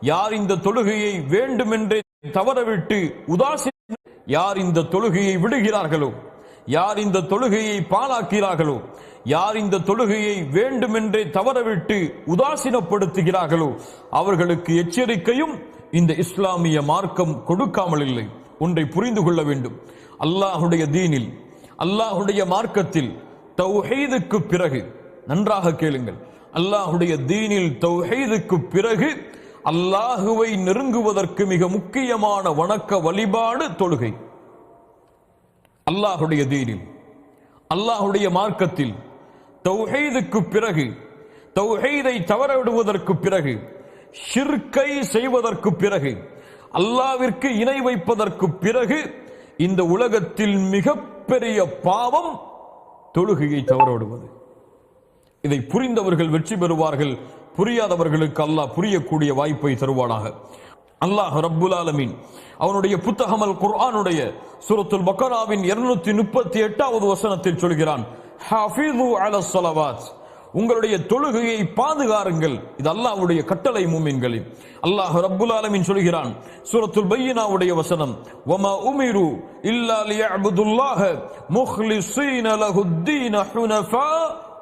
யார் இந்த தொழுகையை வேண்டுமென்றே தவறவிட்டு உதாசீன யார் இந்த தொழுகையை விடுகிறார்களோ? யார் இந்த தொழுகையை பாழாக்கிறார்களோ? யார் இந்த தொழுகையை வேண்டுமென்றே தவறவிட்டு உதாசீனப்படுத்துகிறார்களோ? அவர்களுக்கு எச்சரிக்கையும் இந்த இஸ்லாமிய மார்க்கம் கொடுக்காமல் இல்லை. ஒன்றை புரிந்து கொள்ள வேண்டும். அல்லாஹுடைய தீனில் அல்லாஹுடைய மார்க்கத்தில் தௌஹீதுக்கு பிறகு நன்றாக கேளுங்கள். அல்லாஹுடைய தீனில் தௌஹீதுக்கு பிறகு அல்லாஹுவை நெருங்குவதற்கு மிக முக்கியமான வணக்க வழிபாடு தொழுகை. அல்லாஹுடைய தீனில் அல்லாஹுடைய மார்க்கத்தில் தௌஹீதுக்கு பிறகு தௌஹீதை தவறவிடுவதற்கு பிறகு ஷிர்கை செய்வதற்கு பிறகு அல்லாவிற்கு இணை வைப்பதற்கு பிறகு இந்த உலகத்தில் மிகப்பெரிய பாவம் தொழுகையை தவறவிடுவது. இதை புரிந்தவர்கள் வெற்றி பெறுவார்கள் புரியாதவர்களுக்கு அல்லாஹ் புரியக்கூடிய வாய்ப்பை தருவானாக. அல்லாஹ் ரப்புல் ஆலமீன். அவனுடைய புத்தகமல் குர்ஆனுடைய சுரத்துல் பக்கராவின் இருநூத்தி முப்பத்தி எட்டாவது வசனத்தில் சொல்கிறான் உங்களுடைய தொழுகையை பாதுகாருங்கள். இது அல்லாஹ்வுடைய கட்டளை மூமின்களின் அல்லாஹ் ரப்புல் ஆலமின் சொல்கிறான் சூரத்துல் பையினாவுடைய வசனம் வமா உமிரு இல்லா லியஅபுதுல்லாஹ முஹ்லிஸீன லஹுத்தீன ஹுனஃபா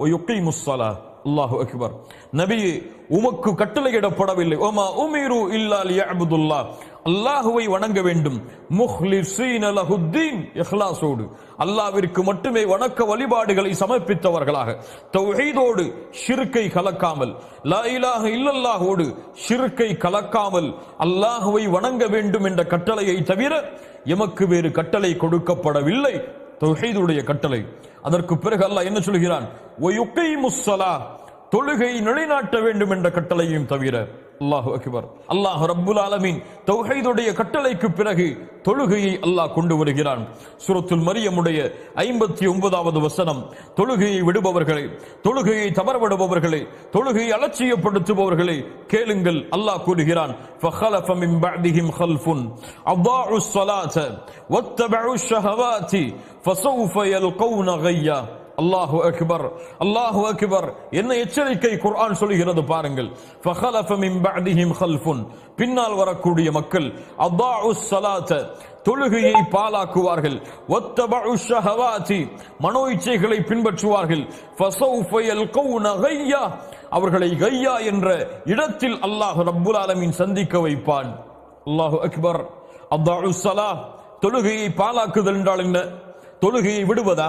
வயுகீமுஸ் ஸலாத் அல்லாஹு அக்பர் நபியே உமக்கு கட்டளையிடப்படவில்லை. ஓமா உமிரு இல்லால் லியஅபுதுல்லாஹ். அல்லாஹுவை வணங்க வேண்டும். முஹ்லிஸீன லஹுத்தீன் இஹ்லாஸோடு. அல்லாஹ்விற்கு மட்டுமே வணக்க வழிபாடுகளை சமர்ப்பித்தவர்களாக. தௌஹீதோடு ஷிர்கை கலக்காமல். லா இலாஹ இல்லல்லாஹோடு ஷிர்கை கலக்காமல் அல்லாஹுவை வணங்க வேண்டும் என்ற கட்டளையை தவிர எமக்கு வேறு கட்டளை கொடுக்கப்படவில்லை. தொகைதுடைய கட்டளை. அதற்கு பிறகு அல்லாஹ் என்ன சொல்கிறான்? தொழுகை நிலைநாட்ட வேண்டும் என்ற கட்டளையும் தவிர அல்லாஹு அக்பர் அல்லாஹ் ரப்புல் ஆலமீன் தௌஹீதுடைய கட்டளைக்கு பிறகு தொழுகையை அல்லாஹ் கொண்டு வருகிறான் சூரத்துல் மரியமுடைய ஐம்பத்தி ஒன்பதாவது வசனம் தொழுகையை விடுபவர்களே தொழுகையை தவறவிடுபவர்களே தொழுகையை அலட்சியப்படுத்துபவர்களே கேளுங்கள் அல்லாஹ் கூறுகிறான் فخلف من بعدهم خلف أضاعوا الصلاة واتبعوا الشهوات فسوف يلقون غيا அல்லாஹு அக்பர் அல்லாஹு அக்பர். என்ன எச்சரிக்கை குர்ஆன் சொல்கிறது பாருங்கள். ஃபஹலஃப மின் பஅதிஹிம் ஹல்ஃபுன் பின்னால் வரக்கூடிய மக்கள் அதாஉ ஸலாத தொழுகையை பாலாக்குவார்கள் வத்தபஉ ஷஹவாதி மனோ இச்சைகளை பின்பற்றுவார்கள். ஃபஸௌஃப யல்கௌன கையா. அவர்களை கையா என்ற இடத்தில் அல்லாஹ் ரப்புல் ஆலமீன் சந்திக்க வைப்பான். அல்லாஹு அக்பர். அதாஉ ஸலா தொழுகையை பாலாக்குதல் என்றால் என்ன? தொழுகையை விடுவதா?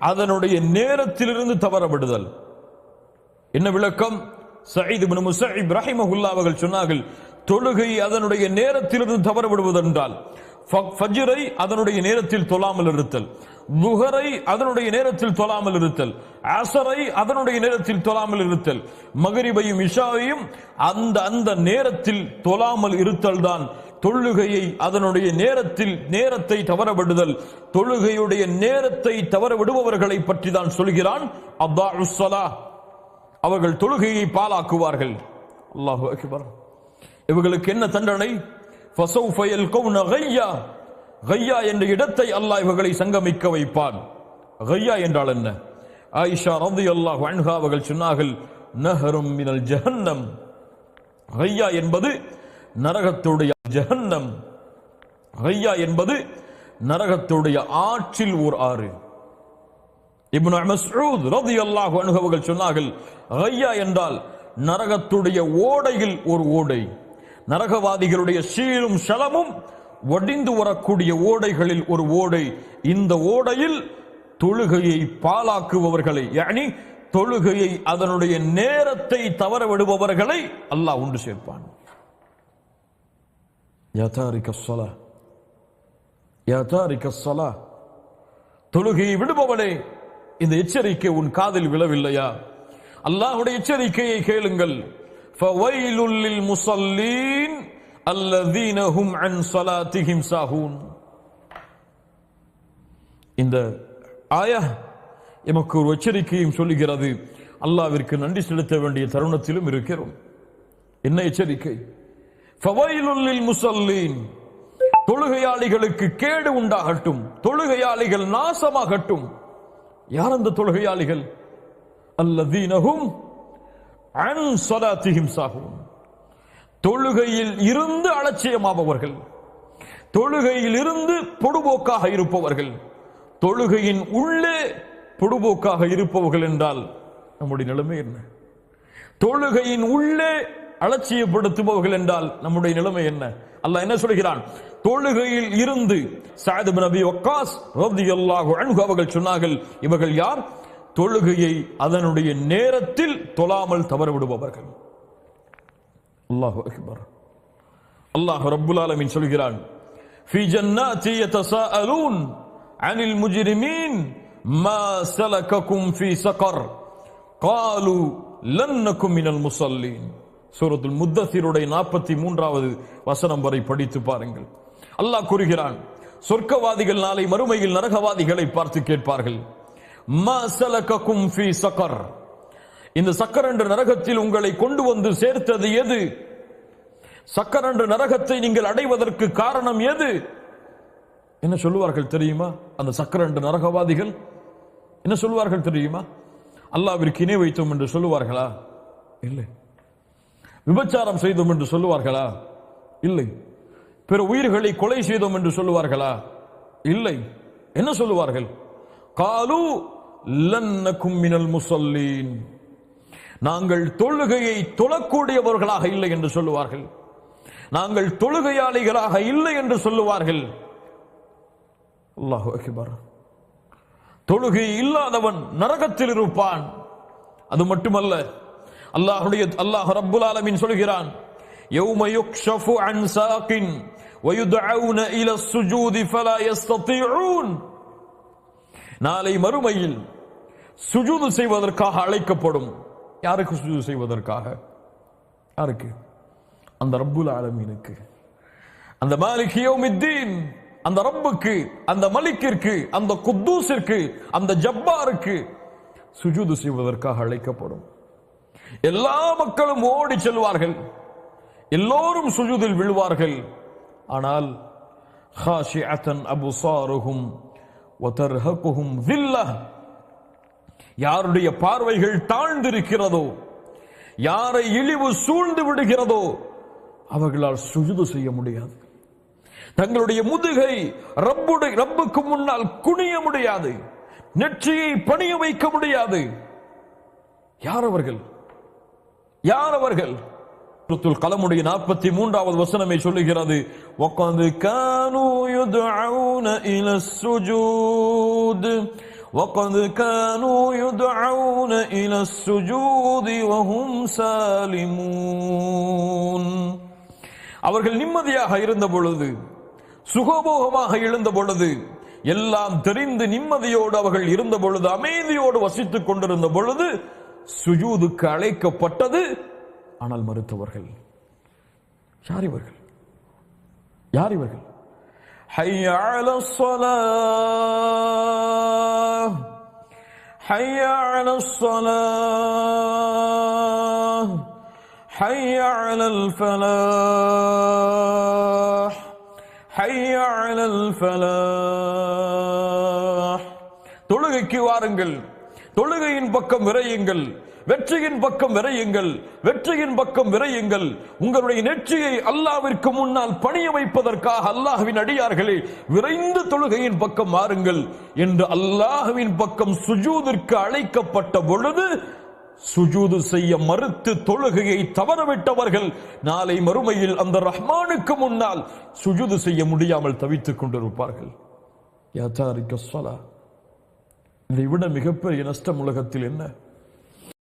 அதனுடைய நேரத்திலிருந்து தவறப்படுதல் என்ன விளக்கம்? சயீத் இப்னு முஸஇப் அவர்கள் சொன்னார்கள் தொழுகை அதனுடைய நேரத்திலிருந்து தவறப்படுவதென்றால் ஃபஜ்ரை அதனுடைய நேரத்தில் தொழாமல் இருத்தல் துஹரை அதனுடைய நேரத்தில் தொழாமல் இருத்தல் அசரை அதனுடைய நேரத்தில் தொழாமல் இருத்தல் மகரிபையும் இஷாவையும் அந்த அந்த நேரத்தில் தொழாமல் இருத்தல் தான் தொழுகையை அதனுடைய நேரத்தில் நேரத்தை தவறவிடுதல் தொழுகையுடைய நேரத்தை தவற விடுபவர்களை பற்றி தான் சொல்கிறான் அல்லாஹ் அவர்கள் தொழுகையை பாலாக்குவார்கள் அல்லாஹு அக்பர். இவர்களுக்கு என்ன தண்டனை? ஃபஸௌஃப யல்கௌன கையா. கையா என்ற இடத்தை அல்லாஹ் இவர்களை சங்கமிக்க வைப்பான். கையா என்றால் என்ன? ஆயிஷா ரலியல்லாஹு அன்ஹா அவர்கள் சொன்னார்கள் நஹரும் மினல் ஜஹன்னம். கையா என்பது நரகத்துடைய ஜஹன்னம். ஹையா என்பது நரகத்துடைய ஆற்றில் ஓர் ஆறு. இப்னு மஸ்ஊத் ரலியல்லாஹு அன்ஹு அவர்கள் சொன்னார்கள் ஹையா என்றால் நரகத்துடைய ஓடையில் ஒரு ஓடை. நரகவாதிகளுடைய சீலும் சலமும் ஒடிந்து வரக்கூடிய ஓடைகளில் ஒரு ஓடை. இந்த ஓடையில் தொழுகையை பாலாக்குபவர்களை யானி தொழுகையை அதனுடைய நேரத்தை தவற விடுபவர்களை அல்லாஹ் உண்டு சேர்ப்பான். யா சொலா யா சொலா தொழுகையை விடுபவனே இந்த எச்சரிக்கை உன் காதில் விழவில்லையா? அல்லாஹுடைய எச்சரிக்கையை கேளுங்கள். ஃபவைலுல்லில் முசல்லீன் அல்லதீனஹும் அன் சலாத்திஹிம் சாஹூன். இந்த ஆயா எமக்கு ஒரு எச்சரிக்கையும் சொல்லுகிறது. அல்லாவிற்கு நன்றி செலுத்த வேண்டிய தருணத்திலும் இருக்கிறோம். என்ன எச்சரிக்கை? ஃபவைலுல்லில் முசல்லீன் தொழுகையாளிகளுக்கு கேடு உண்டாகட்டும். தொழுகையாளிகள் நாசமாகட்டும். யார் அந்த தொழுகையாளிகள்? அல்லதீனஹும் அன் ஸலாத்திஹிம் சாகும் தொழுகையில் இருந்து அலட்சியமாபவர்கள். தொழுகையில் இருந்து பொடுபோக்காக இருப்பவர்கள். தொழுகையின் உள்ளே பொடுபோக்காக இருப்பவர்கள் என்றால் நம்முடைய நிலைமை என்ன? தொழுகையின் உள்ளே அலட்சியப்படுத்துபவர்கள் என்றால் நம்முடைய நிலைமை என்ன அல்லாஹ் என்ன சொல்கிறான் தொழுகையில் இருந்து சாயது நபி வக்காஸ் ரலியல்லாஹு அன்ஹு அவர்கள் சொன்னார்கள் இவர்கள் யார் தொழுகையை அதனுடைய நேரத்தில் தொழாமல் தவற விடுபவர்கள் அல்லாஹு அக்பர் அல்லாஹ் ரப்புல் ஆலமீன் சொல்கிறான் في جنات يتساءلون عن المجرمين ما سلككم في سقر قالوا لن نكن من المصلين சூரத்துல் முத்தசீருடைய நாற்பத்தி மூன்றாவது வசனம் வரை படித்து பாருங்கள். அல்லாஹ் கூறுகிறான் சொர்க்கவாதிகள் நாளை மறுமையில் நரகவாதிகளை பார்த்து கேட்பார்கள். சக்கர். இந்த சக்கர் என்ற நரகத்தில் உங்களை கொண்டு வந்து சேர்த்தது எது? சக்கர் என்ற நரகத்தை நீங்கள் அடைவதற்கு காரணம் எது? என்ன சொல்லுவார்கள் தெரியுமா? அந்த சக்கர் என்ற நரகவாதிகள் என்ன சொல்லுவார்கள் தெரியுமா? அல்லாவிற்கு இணை வைத்தோம் என்று சொல்லுவார்களா? இல்லை. விபச்சாரம் செய்தோம் என்று சொல்லுவார்களா? இல்லை. பிற உயிர்களை கொலை செய்தோம் என்று சொல்லுவார்களா? இல்லை. என்ன சொல்லுவார்கள்? காலு லன்னக்கும் மினல் முசல்லீன். நாங்கள் தொழுகையை தொழக்கூடியவர்களாக இல்லை என்று சொல்லுவார்கள். நாங்கள் தொழுகையாளிகளாக இல்லை என்று சொல்லுவார்கள். அல்லாஹு அகிபார். தொழுகை இல்லாதவன் நரகத்தில் இருப்பான். அது மட்டுமல்ல அல்லாஹுடைய அல்லாஹ் ரப்புல் ஆலமீன் சொல்கிறான் يوم يكشف عن ساق ويدعون إلى السجود فلا يستطيعون நாளை மறுமையில் சுஜூது செய்வதற்காக அழைக்கப்படும் யாருக்கு சுஜூது செய்வதற்காக யாருக்கு அந்த ரப்புல் ஆலமீனுக்கு அந்த மாலிக் யௌமித்தீன் அந்த ரப்புக்கு அந்த மலிக்கிற்கு அந்த குத்தூசிற்கு அந்த ஜப்பாருக்கு சுஜூது செய்வதற்காக அழைக்கப்படும் எல்லா மக்களும் ஓடி செல்வார்கள். எல்லோரும் சுஜுதில் விழுவார்கள். ஆனால் ஹாஷிஅத்தன் அபுசாருகும் ஒதர்ஹகுகும் வில்ல. யாருடைய பார்வைகள் தாழ்ந்திருக்கிறதோ யாரை இழிவு சூழ்ந்து விடுகிறதோ அவர்களால் சுஜுது செய்ய முடியாது. தங்களுடைய முதுகை ரப்புடைய ரப்புக்கு முன்னால் குனிய முடியாது. நெற்றியை பணிய வைக்க முடியாது. யார் அவர்கள்? யார் அவர்கள் சூரத்துல் கலமுடைய நாற்பத்தி மூன்றாவது வசனமே சொல்லுகிறது وَقَدْ كَانُوا يُدْعَوْنَ إِلَى السُّجُودِ وَقَدْ كَانُوا يُدْعَوْنَ إِلَى السُّجُودِ وَهُمْ سَالِمُونَ அவர்கள் நிம்மதியாக இருந்த பொழுது சுகபோகமாக எழுந்த பொழுது எல்லாம் தெரிந்து நிம்மதியோடு அவர்கள் இருந்த பொழுது அமைதியோடு வசித்துக் கொண்டிருந்த பொழுது சுஜூதுக்கு அழைக்கப்பட்டது. ஆனால் மறுத்தவர்கள் யார் இவர்கள்? யார் இவர்கள்? ஹையாள சொல ஹையாள சொல ஹையாள ஃபலா ஹையாள ஃபலா தொழுகைக்கு வாருங்கள். தொழுகையின் பக்கம் விரையுங்கள் வெற்றியின் பக்கம் விரையுங்கள் வெற்றியின் பக்கம் விரையுங்கள். உங்களுடைய நெற்றியை அல்லாவிற்கு முன்னால் பணிய வைப்பதற்காக அல்லாஹுவின் அடியார்களே விரைந்து தொழுகையின் பக்கம் மாறுங்கள் என்று அல்லாஹுவின் பக்கம் சுஜூதிற்கு அழைக்கப்பட்ட பொழுது சுஜூது செய்ய மறுத்து தொழுகையை தவறவிட்டவர்கள் நாளை மறுமையில் அந்த ரஹ்மானுக்கு முன்னால் சுஜூது செய்ய முடியாமல் தவித்துக் கொண்டிருப்பார்கள். யாத்தாரிக்க சொலா இதை விட மிகப்பெரிய நஷ்டம் உலகத்தில் என்ன?